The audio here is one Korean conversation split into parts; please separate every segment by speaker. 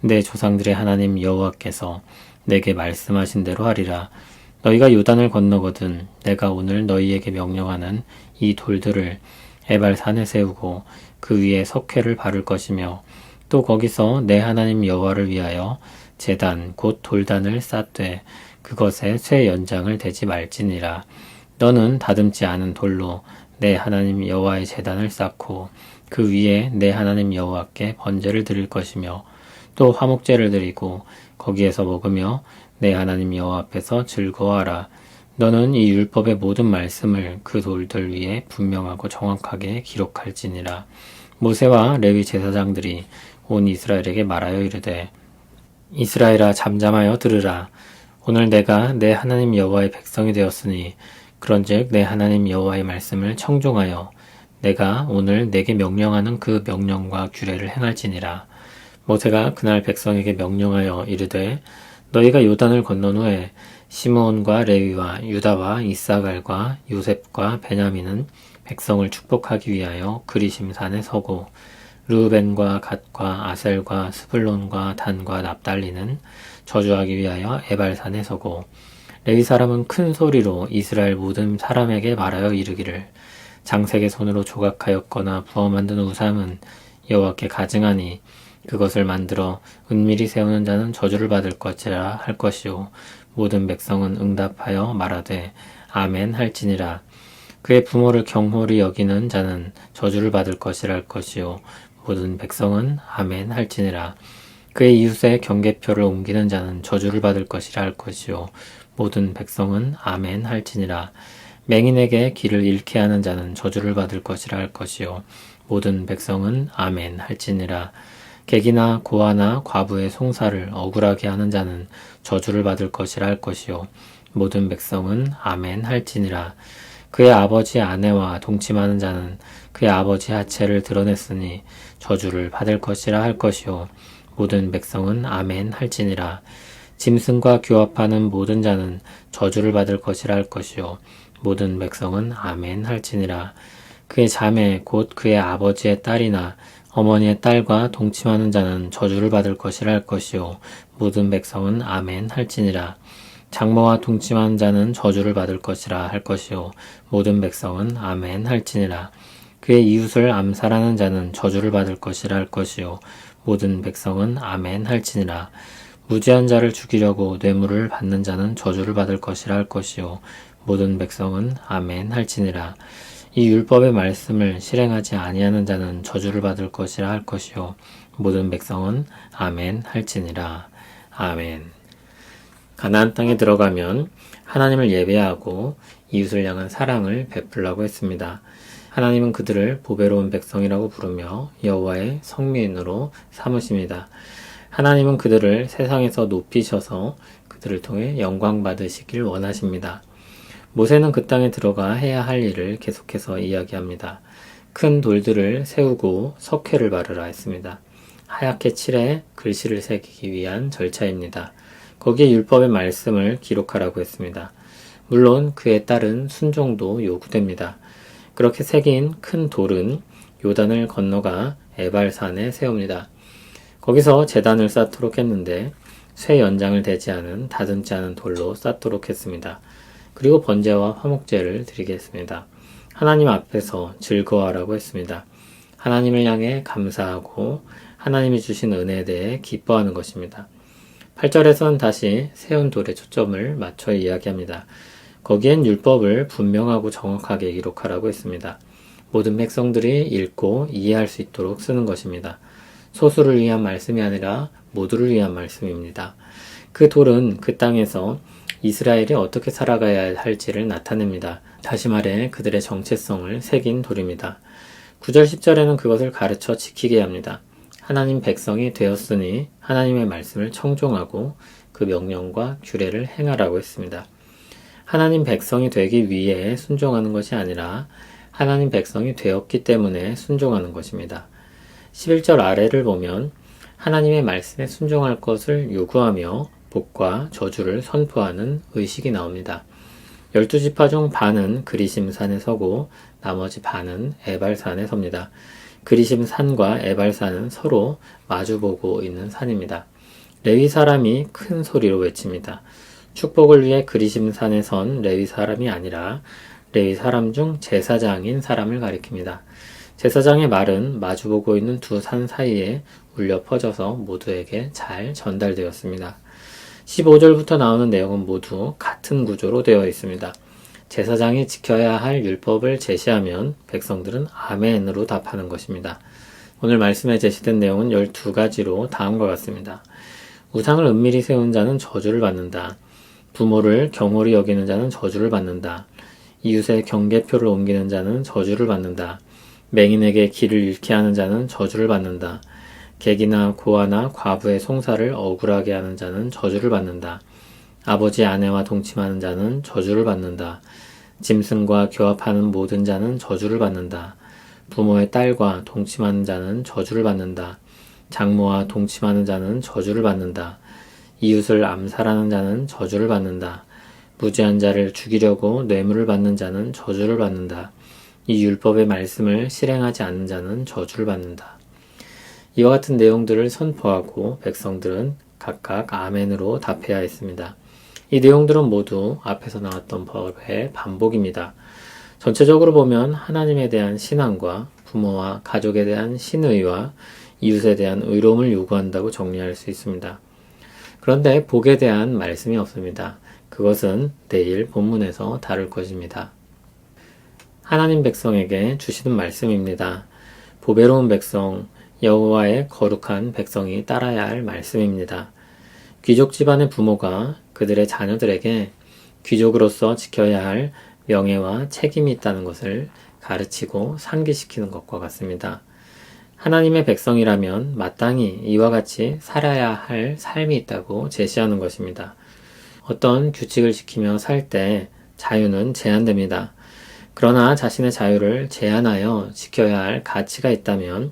Speaker 1: 내 조상들의 하나님 여호와께서 내게 말씀하신 대로 하리라. 너희가 요단을 건너거든 내가 오늘 너희에게 명령하는 이 돌들을 에발 산에 세우고 그 위에 석회를 바를 것이며 또 거기서 내 하나님 여호와를 위하여 제단 곧 돌단을 쌓되 그것에 쇠 연장을 대지 말지니라. 너는 다듬지 않은 돌로 내 하나님 여호와의 제단을 쌓고 그 위에 내 하나님 여호와께 번제를 드릴 것이며 또 화목제를 드리고 거기에서 먹으며 내 하나님 여호와 앞에서 즐거워하라. 너는 이 율법의 모든 말씀을 그 돌들 위에 분명하고 정확하게 기록할지니라. 모세와 레위 제사장들이 온 이스라엘에게 말하여 이르되 이스라엘아 잠잠하여 들으라. 오늘 내가 내 하나님 여호와의 백성이 되었으니 그런즉 내 하나님 여호와의 말씀을 청종하여 내가 오늘 내게 명령하는 그 명령과 규례를 행할지니라. 모세가 그날 백성에게 명령하여 이르되 너희가 요단을 건넌 후에 시므온과 레위와 유다와 이사갈과 요셉과 베냐민은 백성을 축복하기 위하여 그리심 산에 서고 르우벤과 갓과 아셀과 스불론과 단과 납달리는 저주하기 위하여 에발산에 서고 레위 사람은 큰 소리로 이스라엘 모든 사람에게 말하여 이르기를. 장색의 손으로 조각하였거나 부어 만든 우상은 여호와께 가증하니 그것을 만들어 은밀히 세우는 자는 저주를 받을 것이라 할 것이요 모든 백성은 응답하여 말하되 아멘 할지니라. 그의 부모를 경홀히 여기는 자는 저주를 받을 것이라 할 것이요 모든 백성은 아멘 할지니라. 그의 이웃의 경계표를 옮기는 자는 저주를 받을 것이라 할 것이요 모든 백성은 아멘 할지니라. 맹인에게 길을 잃게 하는 자는 저주를 받을 것이라 할 것이요 모든 백성은 아멘 할지니라 객이나 고아나 과부의 송사를 억울하게 하는 자는 저주를 받을 것이라 할 것이요. 모든 백성은 아멘 할지니라. 그의 아버지 아내와 동침하는 자는 그의 아버지 하체를 드러냈으니 저주를 받을 것이라 할 것이요. 모든 백성은 아멘 할지니라. 짐승과 교합하는 모든 자는 저주를 받을 것이라 할 것이요. 모든 백성은 아멘 할지니라. 그의 자매 곧 그의 아버지의 딸이나 어머니의 딸과 동침하는 자는 저주를 받을 것이라 할 것이요. 모든 백성은 아멘 할지니라. 장모와 동침하는 자는 저주를 받을 것이라 할 것이요. 모든 백성은 아멘 할지니라. 그의 이웃을 암살하는 자는 저주를 받을 것이라 할 것이요. 모든 백성은 아멘 할지니라. 무지한 자를 죽이려고 뇌물을 받는 자는 저주를 받을 것이라 할 것이요. 모든 백성은 아멘 할지니라 이 율법의 말씀을 실행하지 아니하는 자는 저주를 받을 것이라 할 것이요 모든 백성은 아멘 할지니라 아멘 가나안 땅에 들어가면 하나님을 예배하고 이웃을 향한 사랑을 베풀라고 했습니다. 하나님은 그들을 보배로운 백성이라고 부르며 여호와의 성민으로 삼으십니다. 하나님은 그들을 세상에서 높이셔서 그들을 통해 영광 받으시길 원하십니다. 모세는 그 땅에 들어가 해야 할 일을 계속해서 이야기합니다. 큰 돌들을 세우고 석회를 바르라 했습니다. 하얗게 칠해 글씨를 새기기 위한 절차입니다. 거기에 율법의 말씀을 기록하라고 했습니다. 물론 그에 따른 순종도 요구됩니다. 그렇게 새긴 큰 돌은 요단을 건너가 에발산에 세웁니다. 거기서 재단을 쌓도록 했는데 쇠 연장을 대지 않은 다듬지 않은 돌로 쌓도록 했습니다. 그리고 번제와 화목제를 드리겠습니다. 하나님 앞에서 즐거워하라고 했습니다. 하나님을 향해 감사하고 하나님이 주신 은혜에 대해 기뻐하는 것입니다. 8절에선 다시 세운 돌에 초점을 맞춰 이야기합니다. 거기엔 율법을 분명하고 정확하게 기록하라고 했습니다. 모든 백성들이 읽고 이해할 수 있도록 쓰는 것입니다. 소수를 위한 말씀이 아니라 모두를 위한 말씀입니다. 그 돌은 그 땅에서 이스라엘이 어떻게 살아가야 할지를 나타냅니다. 다시 말해 그들의 정체성을 새긴 돌입니다. 9절 10절에는 그것을 가르쳐 지키게 합니다. 하나님 백성이 되었으니 하나님의 말씀을 청종하고 그 명령과 규례를 행하라고 했습니다. 하나님 백성이 되기 위해 순종하는 것이 아니라 하나님 백성이 되었기 때문에 순종하는 것입니다. 11절 아래를 보면 하나님의 말씀에 순종할 것을 요구하며 복과 저주를 선포하는 의식이 나옵니다. 열두 지파 중 반은 그리심산에 서고 나머지 반은 에발산에 섭니다. 그리심산과 에발산은 서로 마주보고 있는 산입니다. 레위 사람이 큰 소리로 외칩니다. 축복을 위해 그리심산에 선 레위 사람이 아니라 레위 사람 중 제사장인 사람을 가리킵니다. 제사장의 말은 마주보고 있는 두 산 사이에 울려 퍼져서 모두에게 잘 전달되었습니다. 15절부터 나오는 내용은 모두 같은 구조로 되어 있습니다. 제사장이 지켜야 할 율법을 제시하면 백성들은 아멘으로 답하는 것입니다. 오늘 말씀에 제시된 내용은 12가지로 다음과 같습니다. 우상을 은밀히 세운 자는 저주를 받는다. 부모를 경홀히 여기는 자는 저주를 받는다. 이웃의 경계표를 옮기는 자는 저주를 받는다. 맹인에게 길을 잃게 하는 자는 저주를 받는다. 객이나 고아나 과부의 송사를 억울하게 하는 자는 저주를 받는다. 아버지 아내와 동침하는 자는 저주를 받는다. 짐승과 교합하는 모든 자는 저주를 받는다. 부모의 딸과 동침하는 자는 저주를 받는다. 장모와 동침하는 자는 저주를 받는다. 이웃을 암살하는 자는 저주를 받는다. 무지한 자를 죽이려고 뇌물을 받는 자는 저주를 받는다. 이 율법의 말씀을 실행하지 않는 자는 저주를 받는다. 이와 같은 내용들을 선포하고 백성들은 각각 아멘으로 답해야 했습니다. 이 내용들은 모두 앞에서 나왔던 법의 반복입니다. 전체적으로 보면 하나님에 대한 신앙과 부모와 가족에 대한 신의와 이웃에 대한 의로움을 요구한다고 정리할 수 있습니다. 그런데 복에 대한 말씀이 없습니다. 그것은 내일 본문에서 다룰 것입니다. 하나님 백성에게 주시는 말씀입니다. 보배로운 백성, 여호와의 거룩한 백성이 따라야 할 말씀입니다. 귀족 집안의 부모가 그들의 자녀들에게 귀족으로서 지켜야 할 명예와 책임이 있다는 것을 가르치고 상기시키는 것과 같습니다. 하나님의 백성이라면 마땅히 이와 같이 살아야 할 삶이 있다고 제시하는 것입니다. 어떤 규칙을 지키며 살 때 자유는 제한됩니다. 그러나 자신의 자유를 제한하여 지켜야 할 가치가 있다면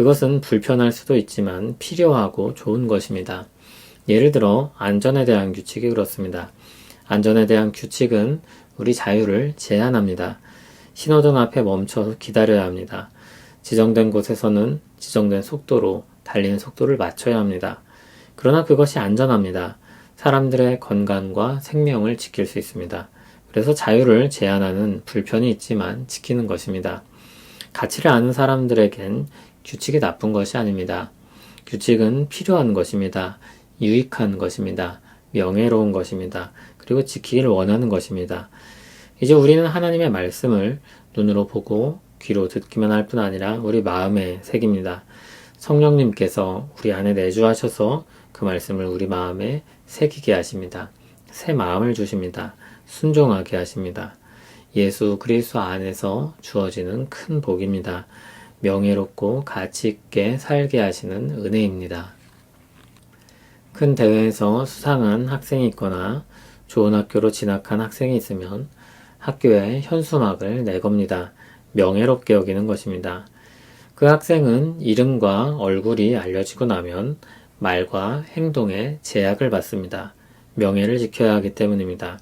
Speaker 1: 그것은 불편할 수도 있지만 필요하고 좋은 것입니다. 예를 들어 안전에 대한 규칙이 그렇습니다. 안전에 대한 규칙은 우리 자유를 제한합니다. 신호등 앞에 멈춰서 기다려야 합니다. 지정된 곳에서는 지정된 속도로 달리는 속도를 맞춰야 합니다. 그러나 그것이 안전합니다. 사람들의 건강과 생명을 지킬 수 있습니다. 그래서 자유를 제한하는 불편이 있지만 지키는 것입니다. 가치를 아는 사람들에겐 규칙이 나쁜 것이 아닙니다. 규칙은 필요한 것입니다. 유익한 것입니다. 명예로운 것입니다. 그리고 지키기를 원하는 것입니다. 이제 우리는 하나님의 말씀을 눈으로 보고 귀로 듣기만 할 뿐 아니라 우리 마음에 새깁니다. 성령님께서 우리 안에 내주하셔서 그 말씀을 우리 마음에 새기게 하십니다. 새 마음을 주십니다. 순종하게 하십니다. 예수 그리스도 안에서 주어지는 큰 복입니다. 명예롭고 가치 있게 살게 하시는 은혜입니다. 큰 대회에서 수상한 학생이 있거나 좋은 학교로 진학한 학생이 있으면 학교에 현수막을 내겁니다. 명예롭게 여기는 것입니다. 그 학생은 이름과 얼굴이 알려지고 나면 말과 행동에 제약을 받습니다. 명예를 지켜야 하기 때문입니다.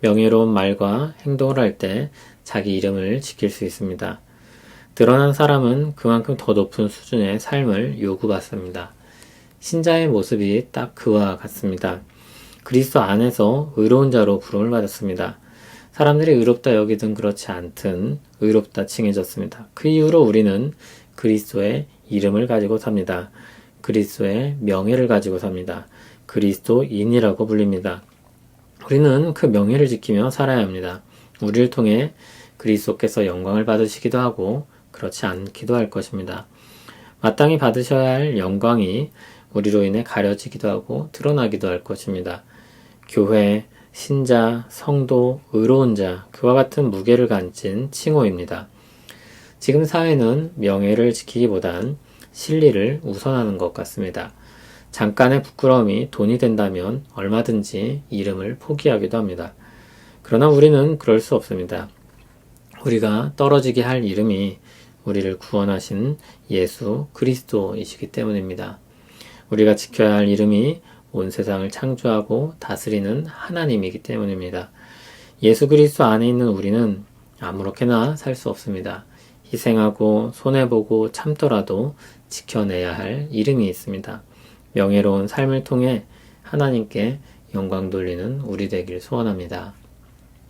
Speaker 1: 명예로운 말과 행동을 할 때 자기 이름을 지킬 수 있습니다. 드러난 사람은 그만큼 더 높은 수준의 삶을 요구받습니다. 신자의 모습이 딱 그와 같습니다. 그리스도 안에서 의로운 자로 부름을 받았습니다. 사람들이 의롭다 여기든 그렇지 않든 의롭다 칭해졌습니다. 그 이후로 우리는 그리스도의 이름을 가지고 삽니다. 그리스도의 명예를 가지고 삽니다. 그리스도인이라고 불립니다. 우리는 그 명예를 지키며 살아야 합니다. 우리를 통해 그리스도께서 영광을 받으시기도 하고 그렇지 않기도 할 것입니다. 마땅히 받으셔야 할 영광이 우리로 인해 가려지기도 하고 드러나기도 할 것입니다. 교회, 신자, 성도, 의로운 자, 그와 같은 무게를 간진 칭호입니다. 지금 사회는 명예를 지키기보단 실리를 우선하는 것 같습니다. 잠깐의 부끄러움이 돈이 된다면 얼마든지 이름을 포기하기도 합니다. 그러나 우리는 그럴 수 없습니다. 우리가 떨어지게 할 이름이 우리를 구원하신 예수 그리스도이시기 때문입니다. 우리가 지켜야 할 이름이 온 세상을 창조하고 다스리는 하나님이기 때문입니다. 예수 그리스도 안에 있는 우리는 아무렇게나 살 수 없습니다. 희생하고 손해보고 참더라도 지켜내야 할 이름이 있습니다. 명예로운 삶을 통해 하나님께 영광 돌리는 우리 되길 소원합니다.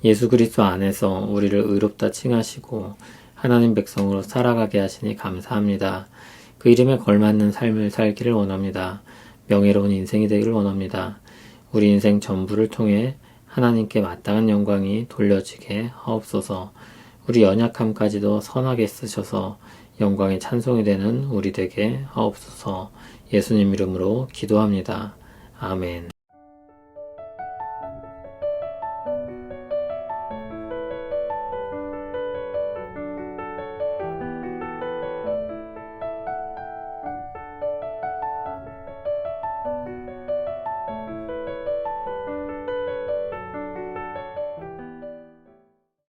Speaker 1: 예수 그리스도 안에서 우리를 의롭다 칭하시고 하나님 백성으로 살아가게 하시니 감사합니다. 그 이름에 걸맞는 삶을 살기를 원합니다. 명예로운 인생이 되기를 원합니다. 우리 인생 전부를 통해 하나님께 마땅한 영광이 돌려지게 하옵소서. 우리 연약함까지도 선하게 쓰셔서 영광의 찬송이 되는 우리 되게 하옵소서. 예수님 이름으로 기도합니다. 아멘.